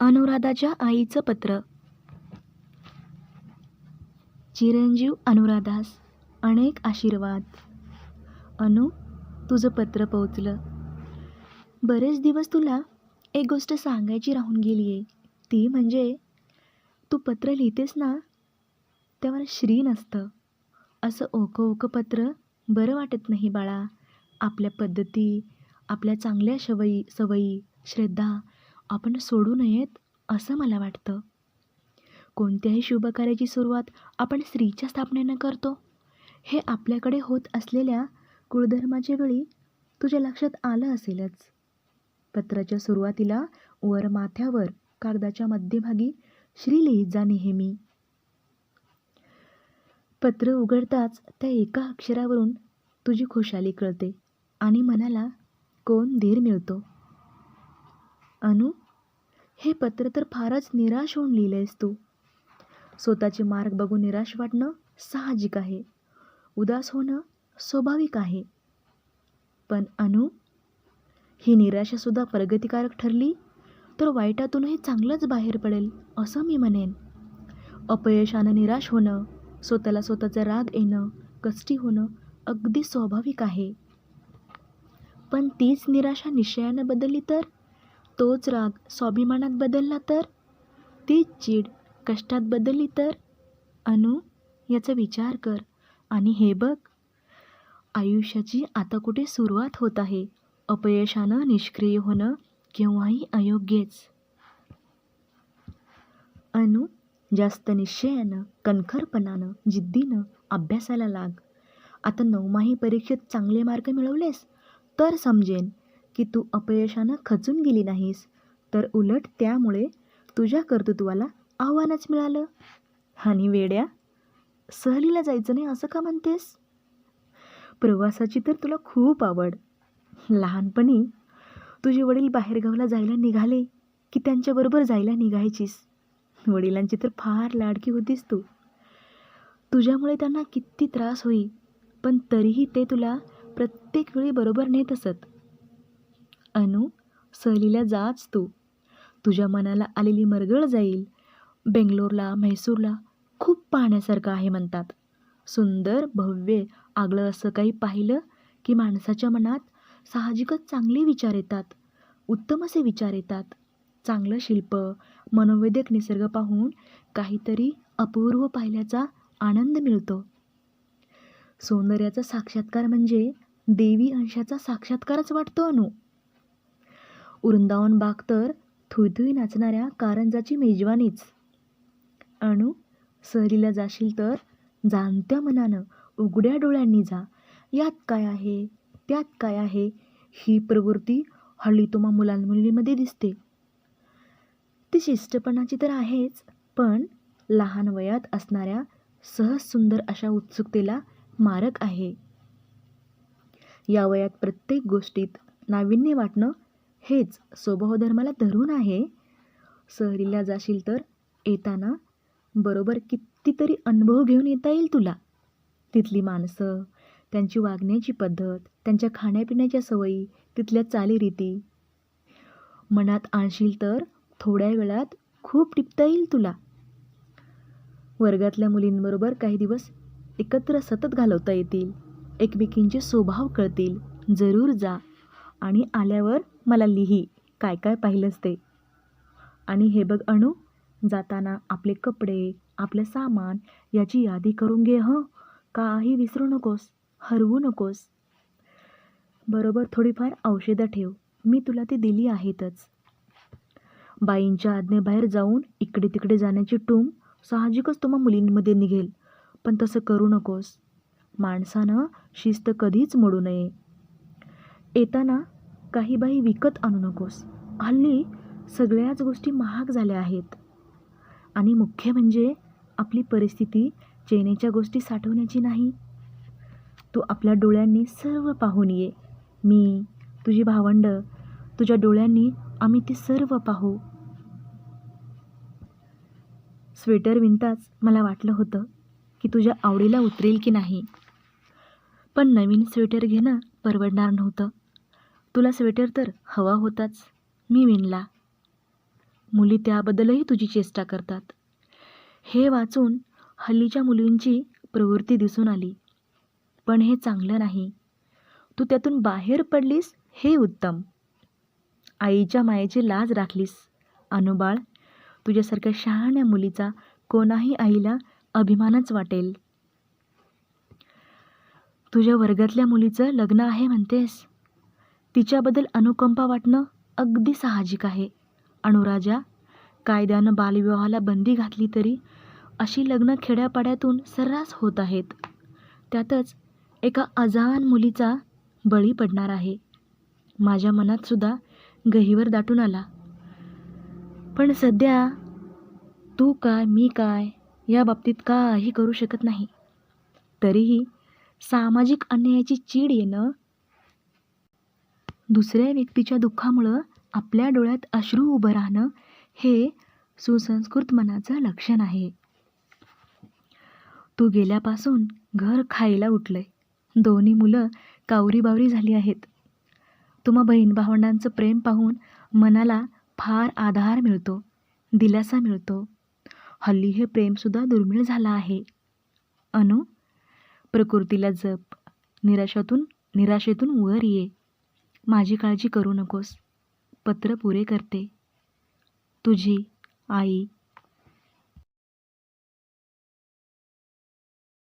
अनुराधाच्या आईचं पत्र. चिरंजीव अनुराधास अनेक आशीर्वाद. अनु तुझं पत्र पोचलं बरेच दिवस तुला एक गोष्ट सांगायची राहून गेली आहे ती म्हणजे तू पत्र लिहितेस ना त्यावर श्री नसतं. असं ओकं ओकं पत्र बरं वाटत नाही बाळा. आपल्या पद्धती आपल्या चांगल्या सवयी सवयी श्रद्धा आपण सोडू नयेत असं मला वाटतं. कोणत्याही शुभकार्याची सुरुवात आपण स्त्रीच्या स्थापनेनं करतो. हे आपल्याकडे होत असलेल्या कुळधर्माच्या वेळी तुझ्या लक्षात आलं असेलच. पत्राच्या सुरुवातीला वर माथ्यावर कागदाच्या मध्यभागी श्री लिहित जा नेहमी. पत्र उघडताच त्या एका अक्षरावरून तुझी खुशाली कळते आणि मनाला कोण धीर मिळतो? अनु हे पत्र तर फारच निराश होऊन लिहिलंयस तू. स्वतःचे मार्ग बघून निराश वाटणं साहजिक आहे. उदास होणं स्वाभाविक आहे. पण अनु ही निराशासुद्धा प्रगतिकारक ठरली तर वाईटातूनही चांगलंच बाहेर पडेल असं मी म्हणेन. अपयशानं निराश होणं स्वतःला स्वतःचा राग येणं कष्टी होणं अगदी स्वाभाविक आहे. पण तीच निराशा निश्चयानं बदलली तर? तोच राग स्वाभिमानात बदलला तर? तीच चीड कष्टात बदलली तर? अनु याचा विचार कर आणि हे बघ. आयुष्याची आता कुठे सुरुवात होत आहे? अपयशानं निष्क्रिय होणं केव्हाही अयोग्यच. अनु जास्त निश्चयानं कणखरपणानं जिद्दीनं अभ्यासाला लाग. आता नवमाही परीक्षेत चांगले मार्क मिळवलेस? तर समजेन की तू अपयशानं खचून गेली नाहीस. तर उलट त्यामुळे तुझ्या कर्तृत्वाला आव्हानच मिळालं. आणि वेड्या सहलीला जायचं नाही असं का म्हणतेस? प्रवासाची तर तुला खूप आवड. लहानपणी तुझे वडील बाहेरगावला जायला निघाले की त्यांच्याबरोबर जायला निघायचीस. वडिलांची तर फार लाडकी होतीस तू. तुझ्यामुळे त्यांना किती त्रास होई पण तरीही ते तुला प्रत्येक वेळी बरोबर नेत असत. अनु सहलीला जाच तू. तुझ्या मनाला आलेली मरगळ जाईल. बेंगलोरला म्हैसूरला खूप पाहण्यासारखं आहे म्हणतात. सुंदर भव्य आगळं असं काही पाहिलं की माणसाच्या मनात साहजिकच चांगले विचार येतात. उत्तम असे विचार येतात. चांगलं शिल्प मनोवेदक निसर्ग पाहून काहीतरी अपूर्व पाहिल्याचा आनंद मिळतो. सौंदर्याचा साक्षात्कार म्हणजे देवी अंशाचा साक्षात्कारच वाटतो अनु. वृंदावन बाग तर थुईथुई नाचणाऱ्या कारंजाची मेजवानीच. अणू सहलीला जाशील तर जाणत्या मनानं उघड्या डोळ्यांनी जा. यात काय आहे? त्यात काय आहे? ही प्रवृत्ती हल्ली तुम्हा मुलांमुलींमध्ये दिसते. ती शिष्टपणाची तर आहेच पण लहान वयात असणाऱ्या सहज सुंदर अशा उत्सुकतेला मारक आहे. या वयात प्रत्येक गोष्टीत नाविन्य वाटणं हेच स्वभावधर्माला धरून आहे. सहलीला जाशील तर येताना बरोबर कितीतरी अनुभव घेऊन येता येईल तुला. तिथली माणसं त्यांची वागण्याची पद्धत त्यांच्या खाण्यापिण्याच्या सवयी तिथल्या चालीरीती मनात आणशील तर थोड्या वेळात खूप टिपता येईल तुला. वर्गातल्या मुलींबरोबर काही दिवस एकत्र सतत घालवता येतील. एकमेकींचे स्वभाव कळतील. जरूर जा. आणि आल्यावर मला लिही काय काय पाहिलंच ते. आणि हे बघ अणू जाताना आपले कपडे आपलं सामान याची यादी करून घे हं. काही विसरू नकोस हरवू नकोस. बरोबर थोडीफार औषधं ठेव मी तुला ती दिली आहेतच. बाईंच्या आज्ञेबाहेर जाऊन इकडे तिकडे जाण्याची टूम साहजिकच तुम्हा मुलींमध्ये निघेल पण तसं करू नकोस. माणसानं शिस्त कधीच मोडू नये. येताना काही बाई विकत आणू नकोस. हल्ली सगळ्याच गोष्टी महाग झाल्या आहेत. आणि मुख्य म्हणजे आपली परिस्थिती चेनेच्या गोष्टी साठवण्याची नाही. तू आपल्या डोळ्यांनी सर्व पाहून ये. मी तुझी भावंड तुझ्या डोळ्यांनी आम्ही ते सर्व पाहू. स्वेटर विणताच मला वाटलं होतं की तुझ्या आवडीला उतरेल की नाही. पण नवीन स्वेटर घेणं परवडणार नव्हतं. तुला स्वेटर तर हवा होताच मी विणला. मुली त्याबद्दलही तुझी चेष्टा करतात. हे वाचून हल्लीच्या मुलींची प्रवृत्ती दिसून आली. पण हे चांगलं नाही. तू त्यातून बाहेर पडलीस हे उत्तम. आईच्या मायेची लाज राखलीस. अनुबाळ तुझ्यासारख्या शहाण्या मुलीचा कोणाही आईला अभिमानच वाटेल. तुझ्या वर्गातल्या मुलीचं लग्न आहे म्हणतेस? तिच्याबद्दल अनुकंपा वाटणं अगदी साहजिक आहे. अणुराजा कायद्यानं बालविवाहाला बंदी घातली तरी अशी लग्न खेड्यापाड्यातून सर्रास होत आहेत. त्यातच एका अजान मुलीचा बळी पडणार आहे. माझ्या मनात सुद्धा गहिवर दाटून आला. पण सध्या तू काय मी काय या बाबतीत काही करू शकत नाही. तरीही सामाजिक अन्यायाची चीड येणं दुसऱ्या व्यक्तीच्या दुःखामुळं आपल्या डोळ्यात अश्रू उभं राहणं हे सुसंस्कृत मनाचं लक्षण आहे. तू गेल्यापासून घर खायला उठलंय. दोन्ही मुलं कावरीबावरी झाली आहेत. तुम्हा बहीण भावंडांचं प्रेम पाहून मनाला फार आधार मिळतो दिलासा मिळतो. हल्ली हे प्रेमसुद्धा दुर्मिळ झालं आहे. अनु प्रकृतीला जप. निराशातून निराशेतून वर ये. माझी काळजी करू नकोस. पत्र पुरे करते. तुझी आई